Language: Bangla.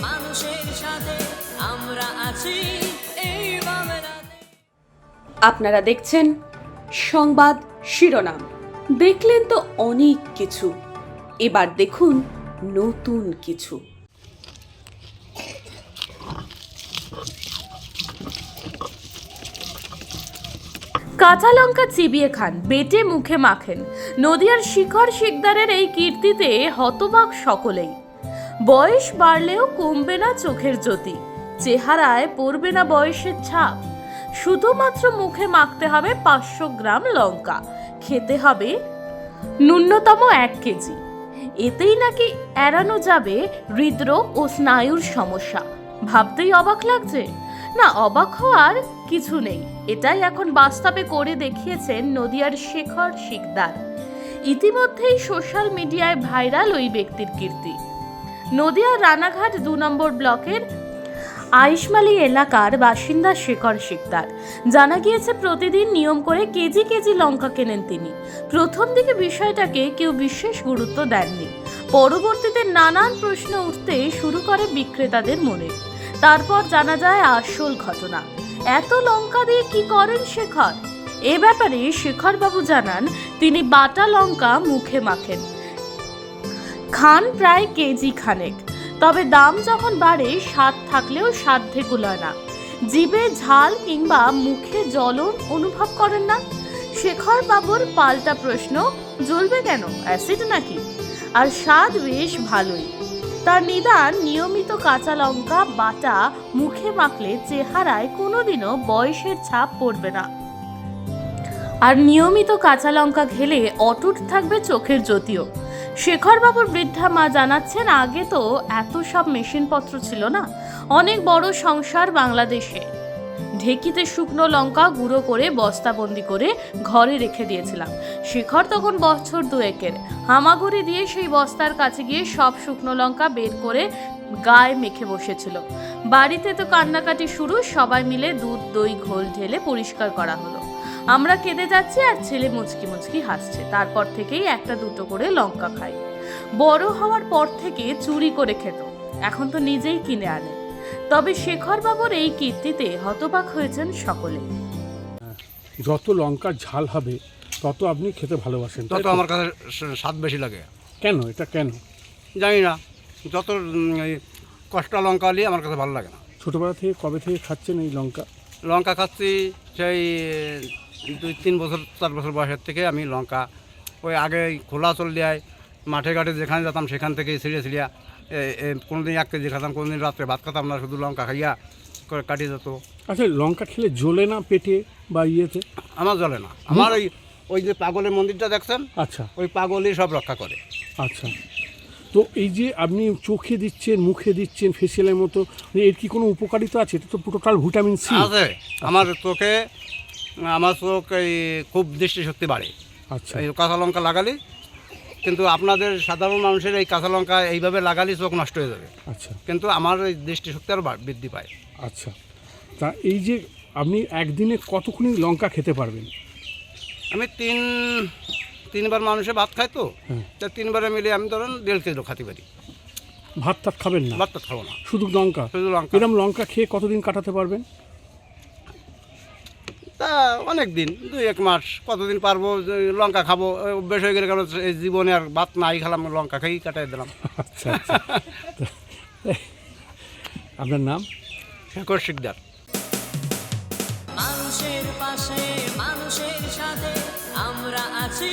মানুষের সাথে আমরা আছি। এই আপনারা দেখছেন সংবাদ শিরোনাম। দেখলেন তো অনেক কিছু। এবার দেখুন নতুন কিছু। কাঁচা লঙ্কা চিবিয়ে খান, বেটে মুখে মাখেন। নদিয়ার শিখর শিকদারের এই কীর্তিতে হতবাক সকলেই। বয়স বাড়লেও কমবে না চোখের জ্যোতি। চেহারায় পড়বে না বয়সের ছাপ। শুধুমাত্র মুখে মাখতে হবে পাঁচশো গ্রাম লঙ্কা। খেতে হবে ন্যূনতম এক কেজি। এতেই নাকি এড়ানো যাবে হৃদরোগ ও স্নায়ুর সমস্যা। ভাবতেই অবাক লাগছে। না, অবাক হওয়ার কিছু নেই। এটাই এখন বাস্তবে করে দেখিয়েছেন নদিয়ার শেখর শিকদার। ইতিমধ্যেই সোশ্যাল মিডিয়ায় ভাইরাল ওই ব্যক্তির কীর্তি। নদিয়ার রানাঘাট দু নম্বর ব্লকের আইসমালি এলাকার বাসিন্দা শেখর শিকদার। জানা গিয়েছে, প্রতিদিন নিয়ম করে কেজি কেজি লঙ্কা কেনেন তিনি। প্রথম দিকে বিষয়টাকে কেউ বিশেষ গুরুত্ব দেননি। পরবর্তীতে নানান প্রশ্ন উঠতে শুরু করে বিক্রেতাদের মনে। তারপর জানা যায়, আসল ঘটনা। এত লঙ্কা দিয়ে কি করেন শেখর? এ ব্যাপারে শেখরবাবু জানান, তিনি বাটা লঙ্কা মুখে মাখেন। খান প্রায় কেজি খানেক। তবে দাম যখন বাড়ে, স্বাদ থাকলেও সাধ্যে কুলায় না। জিভে ঝাল কিংবা মুখে জ্বলন অনুভব করেন না? শেখর বাবুর পাল্টা প্রশ্ন, জ্বলবে কেন, অ্যাসিড নাকি? আর স্বাদ বেশ ভালোই। তার নিদান নিয়মিত কাঁচা লঙ্কা, বাটা মুখে মাখলে চেহারায় কোনোদিনও বয়সের ছাপ পড়বে না। আর নিয়মিত কাঁচা লঙ্কা খেলে অটুট থাকবে চোখের জ্যোতিও। শেখরবাবুর বৃদ্ধা মা জানাচ্ছেন, আগে তো এত সব মেশিনপত্র ছিল না। অনেক বড় সংসার বাংলাদেশে। ঢেকিতে শুকনো লঙ্কা গুঁড়ো করে বস্তাবন্দি করে ঘরে রেখে দিয়েছিলাম। শেখর তখন বছর দুয়েকের। হামাগুড়ি দিয়ে সেই বস্তার কাছে গিয়ে সব শুকনো লঙ্কা বের করে গায়ে মেখে বসেছিল। বাড়িতে তো কান্নাকাটি শুরু, সবাই মিলে দুধ, দই, ঘোল ঢেলে পরিষ্কার করা হলো। আমরা কেঁদে যাচ্ছি আর ছেলে মুচকি মুচকি হাসছে। তারপর থেকেই একটা দুটো করে লঙ্কা খাই। বড় হওয়ার পর থেকে চুরি করে খেত। এখন তো নিজেই কিনে আনে। তবে শেখর বাবুর এই কীর্তিতে হতবাক হয়েছেন সকলে। যত লঙ্কার ঝাল হবে তত আপনি খেতে ভালোবাসেন তত আমার কাছে স্বাদ বেশি লাগে। কেন? এটা কেন? জানি না। যত কষ্টা লঙ্কা হলে আমার কাছে ভালো লাগে না। ছোটবেলা থেকে কবে থেকে খাচ্ছেন এই লঙ্কা? লঙ্কা খাচ্ছি সেই দুই তিন বছর চার বছর বয়সের থেকে আমি লঙ্কা। ওই আগে খোলা চল দেয় মাঠে ঘাটে যেখানে যেতাম সেখান থেকে ছিঁড়ে ছিঁড়িয়া কোনো দিন এক কেজি খেতাম কোনো দিন রাত্রে ভাত খেতাম না শুধু লঙ্কা খাইয়া করে কাটিয়ে যেত আচ্ছা লঙ্কা খেলে জ্বলে না পেটে বা ইয়েতে? আমার জ্বলে না। আমার ওই ওই যে পাগলের মন্দিরটা দেখছেন? আচ্ছা। ওই পাগলই সব রক্ষা করে। আচ্ছা। তো এই যে আপনি চোখে দিচ্ছেন মুখে দিচ্ছেন ফেসিয়ালের মতো মানে এর কি কোনো উপকারিতা আছে? এটা তো টোটাল ভিটামিন সি আছে। আমার চোখে আমার চোখ এই খুব দৃষ্টিশক্তি বাড়ে। আচ্ছা। এই কাঁচা লঙ্কা লাগালি কিন্তু আপনাদের সাধারণ মানুষের এই কাঁচা লঙ্কা এইভাবে লাগালে চোখ নষ্ট হয়ে যাবে। আচ্ছা। কিন্তু আমার এই দৃষ্টিশক্তি আরও বৃদ্ধি পায়। আচ্ছা। তা এই যে আপনি একদিনে কতক্ষণই লঙ্কা খেতে পারবেন? আমি তিন তিনবার মানুষে ভাত খায় তো। তা তিনবারে মিলে আমি ধরেন দেড় কেজি খাতে পারি। ভাত টাত খাবেন না? ভাত তো খাব না। শুধু লঙ্কা? শুধু লঙ্কা। এরকম লঙ্কা খেয়ে কতদিন কাটাতে পারবেন? তা অনেক দিন দুই এক মাস কতদিন পারব যে লঙ্কা খাব অভ্যেস হয়ে গেলে কারণ এই জীবনে আর ভাত নাই খেলাম লঙ্কা খেয়েই কাটাই দিলাম। আচ্ছা আচ্ছা। আপনার নাম? শেখর শিকদার। মানুষের পাশে মানুষের সাথে আমরা আছি।